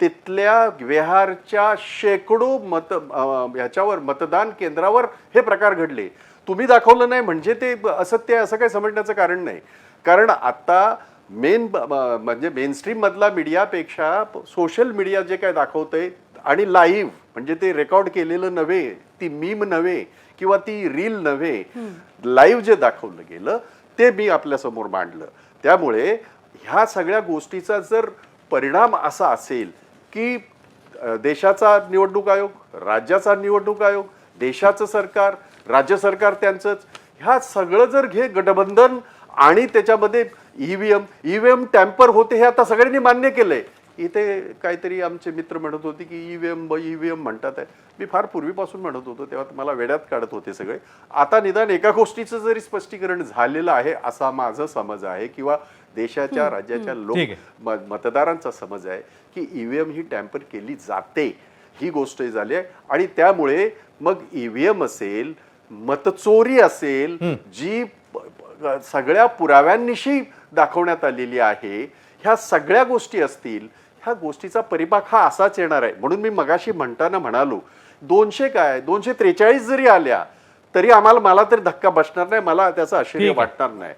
तिथल्या बिहारच्या शेकडो मत ह्याच्यावर मतदान केंद्रावर हे प्रकार घडले. तुम्ही दाखवलं नाही म्हणजे ते असत्य आहे असं काही समजण्याचं कारण नाही. कारण आता मेन म्हणजे मेनस्ट्रीम मधला मीडियापेक्षा सोशल मीडिया जे काय दाखवतंय आणि लाईव्ह म्हणजे ते रेकॉर्ड केलेलं नव्हे ती मीम नव्हे किंवा ती रील नव्हे लाईव्ह जे दाखवलं गेलं ते मी आपल्यासमोर मांडलं. त्यामुळे ह्या सगळ्या गोष्टीचा जर परिणाम असा असेल की देशाचा निवडणूक आयोग राज्याचा निवडणूक आयोग देशाचं सरकार राज्य सरकार त्यांचंच ह्या सगळं जर घे गठबंधन आणि त्याच्यामध्ये E V M E V M tamper होते हे आता सगळ्यांनी मान्य केलं आहे इथे काहीतरी आमचे मित्र म्हणत होते की ईव्हीएम ईव्हीएम म्हणतात आहे. मी फार पूर्वीपासून म्हणत होतो तेव्हा मला वेड्यात काढत होते सगळे. आता निदान एका गोष्टीचं जरी स्पष्टीकरण झालेलं आहे असा माझा समज आहे किंवा देशाच्या राज्याच्या लोक मतदारांचा समज आहे की ईव्हीएम ही टॅम्पर केली जाते ही गोष्ट झाली आहे. आणि त्यामुळे मग ईव्हीएम असेल मतचोरी असेल जी सगळ्या पुराव्यांनिशी दाखवण्यात आलेली आहे ह्या सगळ्या गोष्टी असतील ह्या गोष्टीचा परिपाक हा असाच येणार आहे. म्हणून मी मगाशी म्हणताना म्हणालो दोनशे काय? दोनशे त्रेचाळीस जरी आल्या तरी आम्हाला मला तरी धक्का बसणार नाही मला त्याचं आश्चर्य. वाटणार नाही.